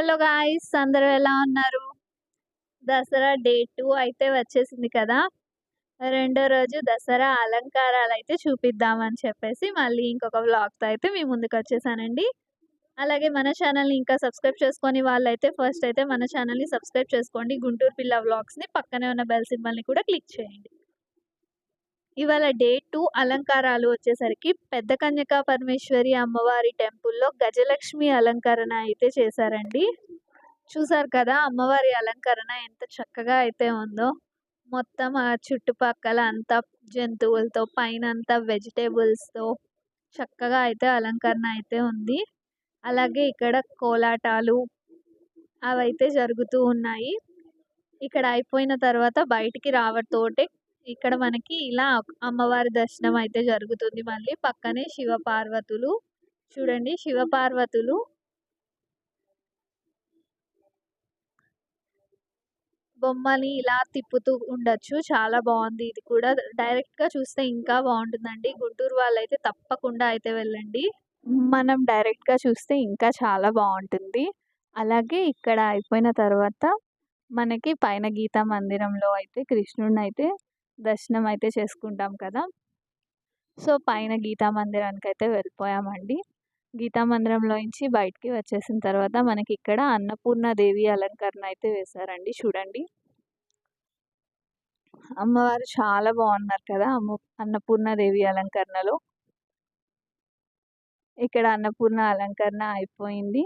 Hello guys అందరూ ఎలా ఉన్నారు? దసరా డే టూ అయితే వచ్చేసింది కదా. రెండో రోజు దసరా అలంకారాలు అయితే చూపిద్దామని చెప్పేసి మళ్ళీ ఇంకొక వ్లాగ్తో అయితే మీ ముందుకు వచ్చేసానండి. అలాగే మన ఛానల్ని ఇంకా సబ్స్క్రైబ్ చేసుకొని వాళ్ళైతే ఫస్ట్ అయితే మన ఛానల్ని సబ్స్క్రైబ్ చేసుకోండి. గుంటూరు పిల్ల వ్లాగ్స్ని పక్కనే ఉన్న బెల్ సింబల్ని కూడా క్లిక్ చేయండి. ఇవాళ డే టూ అలంకారాలు వచ్చేసరికి పెద్ద కన్యకా పరమేశ్వరి అమ్మవారి టెంపుల్లో గజలక్ష్మి అలంకరణ అయితే చేశారండి. చూసారు కదా అమ్మవారి అలంకరణ ఎంత చక్కగా అయితే ఉందో. మొత్తం ఆ చుట్టుపక్కల అంతా జంతువులతో పైన అంతా వెజిటేబుల్స్తో చక్కగా అయితే అలంకరణ అయితే ఉంది. అలాగే ఇక్కడ కోలాటాలు అవైతే జరుగుతూ ఉన్నాయి. ఇక్కడ అయిపోయిన తర్వాత బయటికి రావటతోటే ఇక్కడ మనకి ఇలా అమ్మవారి దర్శనం అయితే జరుగుతుంది మళ్ళీ. పక్కనే శివ పార్వతులు చూడండి శివ పార్వతులు బొమ్మని ఇలా తిప్పుతూ ఉండొచ్చు. చాలా బాగుంది. ఇది కూడా డైరెక్ట్గా చూస్తే ఇంకా బాగుంటుందండి. గుంటూరు వాళ్ళైతే తప్పకుండా అయితే వెళ్ళండి. మనం డైరెక్ట్గా చూస్తే ఇంకా చాలా బాగుంటుంది. అలాగే ఇక్కడ అయిపోయిన తర్వాత మనకి పైన గీతా మందిరంలో అయితే కృష్ణుడిని అయితే దర్శనం అయితే చేసుకుంటాం కదా! సో పైన గీతా మందిరానికి అయితే వెళ్ళిపోయామండి. గీతా మందిరంలో నుంచి బయటికి వచ్చేసిన తర్వాత మనకి ఇక్కడ అన్నపూర్ణ దేవి అలంకరణ అయితే వేశారండి. చూడండి. అమ్మవారు చాలా బాగున్నారు కదా! అమ్మ అన్నపూర్ణ దేవి అలంకరణలో. ఇక్కడ అన్నపూర్ణ అలంకరణ అయిపోయింది.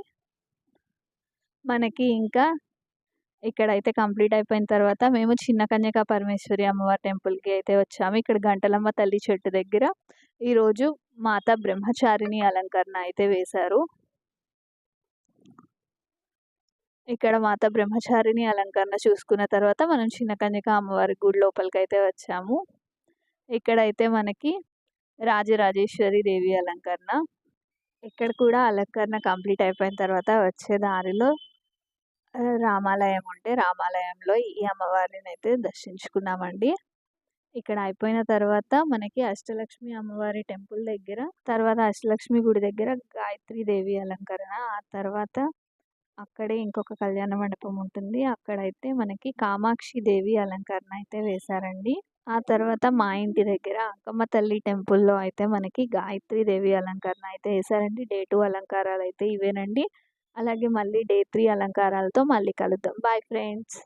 మనకి ఇంకా ఇక్కడ అయితే కంప్లీట్ అయిపోయిన తర్వాత మేము చిన్న కన్యక పరమేశ్వరి అమ్మవారి టెంపుల్కి అయితే వచ్చాము. ఇక్కడ గంటలమ్మ తల్లి చెట్టు దగ్గర ఈరోజు మాత బ్రహ్మచారిణి అలంకరణ అయితే వేశారు. ఇక్కడ మాత బ్రహ్మచారిణి అలంకరణ చూసుకున్న తర్వాత మనం చిన్న కన్యక అమ్మవారి గుడి లోపలికి అయితే వచ్చాము. ఇక్కడైతే మనకి రాజరాజేశ్వరి దేవి అలంకరణ. ఇక్కడ కూడా అలంకరణ కంప్లీట్ అయిపోయిన తర్వాత వచ్చే దారిలో రామాలయం ఉంటే రామాలయంలో ఈ అమ్మవారిని అయితే దర్శించుకున్నామండి. ఇక్కడ అయిపోయిన తర్వాత మనకి అష్టలక్ష్మి అమ్మవారి టెంపుల్ దగ్గర తర్వాత అష్టలక్ష్మి గుడి దగ్గర గాయత్రి దేవి అలంకరణ ఆ తర్వాత అక్కడే ఇంకొక కళ్యాణ మండపం ఉంటుంది. అక్కడైతే మనకి కామాక్షి దేవి అలంకరణ అయితే వేశారండి. ఆ తర్వాత మా ఇంటి దగ్గర అంకమ్మ తల్లి టెంపుల్లో అయితే మనకి గాయత్రి దేవి అలంకరణ అయితే వేశారండి. డే టూ అలంకారాలు అయితే ఇవేనండి. అలాగే మళ్ళీ డే త్రీ అలంకారాలతో మళ్ళీ కలుద్దాం. Bye friends